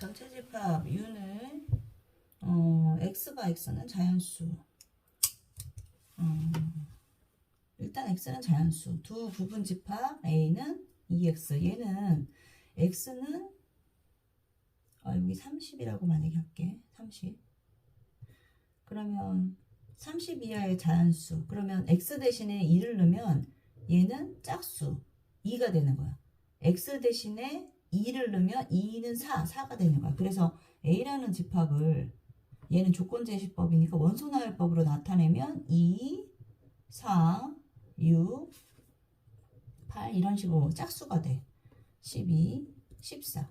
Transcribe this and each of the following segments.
전체 집합 U는 어, X가 X는 자연수. 어, 일단 X는 자연수. 두 부분 집합 A는 2X. 얘는 X는 아, 여기 30이라고 만약에 할게. 30. 그러면 30 이하의 자연수. 그러면 X 대신에 2를 넣으면 얘는 짝수. 2가 되는 거야. X 대신에 2를 넣으면 2는 4, 4가 되는 거야. 그래서 A라는 집합을 얘는 조건제시법이니까 원소나열법으로 나타내면 2, 4, 6, 8 이런 식으로 짝수가 돼. 12, 14.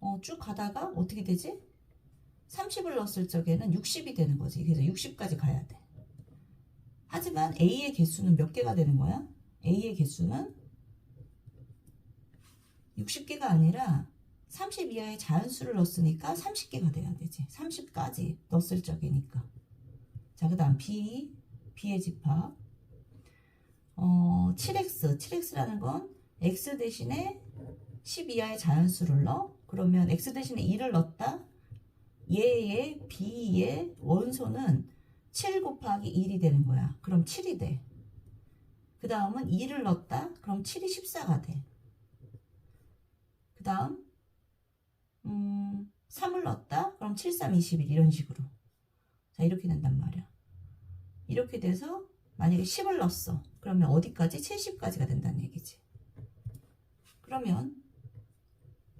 어, 쭉 가다가 어떻게 되지? 30을 넣었을 적에는 60이 되는 거지. 그래서 60까지 가야 돼. 하지만 A의 개수는 몇 개가 되는 거야? A의 개수는 60개가 아니라 30 이하의 자연수를 넣었으니까 30개가 돼야 되지. 30까지 넣었을 적이니까. 자, 그 다음 B, B의 집합. 어, 7X. 7X라는 건 X 대신에 10 이하의 자연수를 넣어. 그러면 X 대신에 2를 넣었다. 얘의 B의 원소는 7 곱하기 1이 되는 거야. 그럼 7이 돼. 그 다음은 2를 넣었다. 그럼 7이 14가 돼. 그 다음 음, 3을 넣었다. 그럼 7, 3, 21 이런 식으로. 자 이렇게 된단 말이야. 이렇게 돼서 만약에 10을 넣었어. 그러면 어디까지? 70까지가 된다는 얘기지. 그러면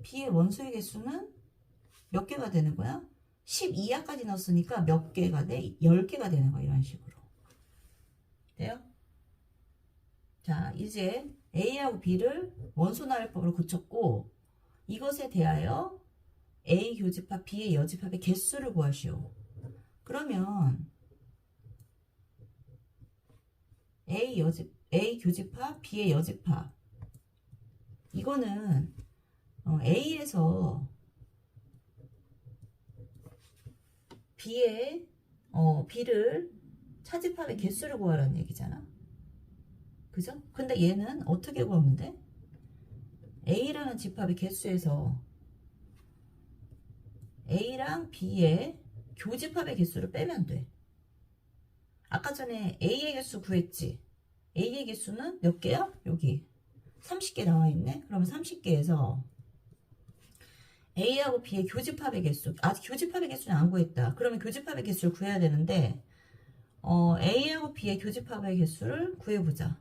B의 원소의 개수는 몇 개가 되는 거야? 10 이하까지 넣었으니까 몇 개가 돼? 10개가 되는 거야. 이런 식으로. 돼요? 자, 이제 A하고 B를 원소 나열법으로 고쳤고 이것에 대하여 A 교집합, B의 여집합의 개수를 구하시오. 그러면 A 여집, A 교집합, B의 여집합 이거는 어, A에서 B의 어, B를 차집합의 개수를 구하라는 얘기잖아. 그죠? 근데 얘는 어떻게 구하면 돼? A라는 집합의 개수에서 A랑 B의 교집합의 개수를 빼면 돼. 아까 전에 A의 개수 구했지? A의 개수는 몇 개야? 여기 30개 나와 있네. 그러면 30개에서 A하고 B의 교집합의 개수. 아직 교집합의 개수는 안 구했다. 그러면 교집합의 개수를 구해야 되는데 어, A하고 B의 교집합의 개수를 구해보자.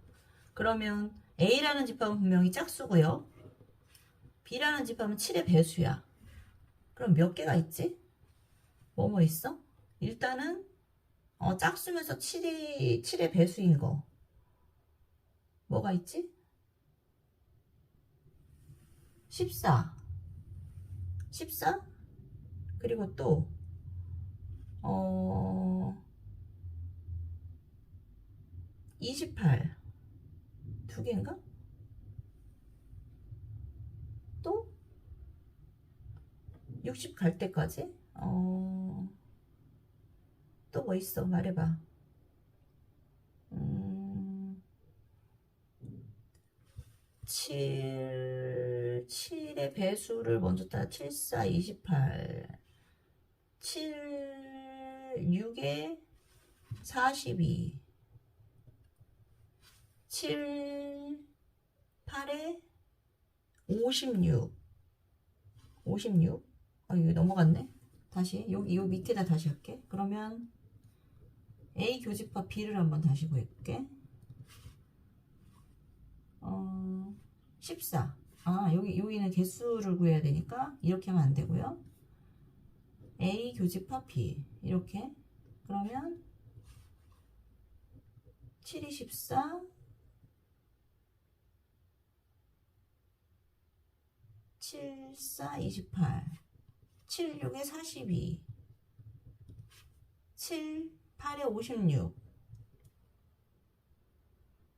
그러면 A라는 집합은 분명히 짝수고요. B라는 집합은 7의 배수야. 그럼 몇 개가 있지? 뭐뭐 있어? 일단은 어, 짝수면서 7이 7의 배수인 거. 뭐가 있지? 14. 14? 그리고 또 어, 28. 두 개인가? 또? 60 갈 때까지? 어, 또 뭐 있어? 말해봐. 음, 7, 7의 배수를 먼저 따, 7, 4, 28. 7, 6에 42. 7, 8에 56. 56. 아, 이거 넘어갔네. 다시, 여기, 요 밑에다 다시 할게. 그러면 A 교집합 B를 한번 다시 구해볼게. 어, 14. 아, 여기, 여기는 개수를 구해야 되니까 이렇게 하면 안 되고요. A 교집합 B. 이렇게. 그러면 7이 14. 7, 4, 28. 7, 6에 42. 7, 8에 56.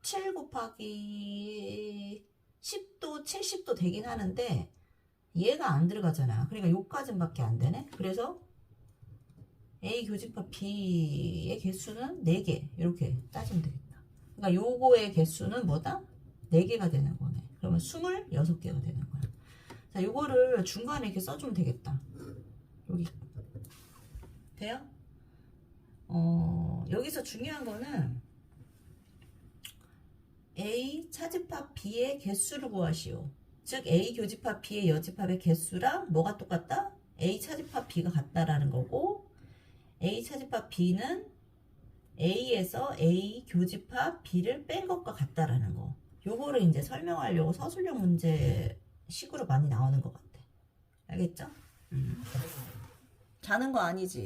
7 곱하기 10도 70도 되긴 하는데 얘가 안 들어가잖아. 그러니까 요까지밖에 안 되네. 그래서 A 교집합 B의 개수는 4개 이렇게 따지면 되겠다. 그러니까 요거의 개수는 뭐다? 4개가 되는 거네. 그러면 26개가 되는 거야. 자, 자, 요거를 중간에 이렇게 써주면 되겠다. 여기. 돼요? 어, 여기서 중요한 거는 A 차집합 B의 개수를 구하시오. 즉 A 교집합 B의 여집합의 개수랑 뭐가 똑같다? A 차집합 B가 같다라는 거고 A 차집합 B는 A에서 A 교집합 B를 뺀 것과 같다라는 거. 요거를 이제 설명하려고 서술형 문제 식으로 많이 나오는 것 같아. 알겠죠? 음. 자는 거 아니지?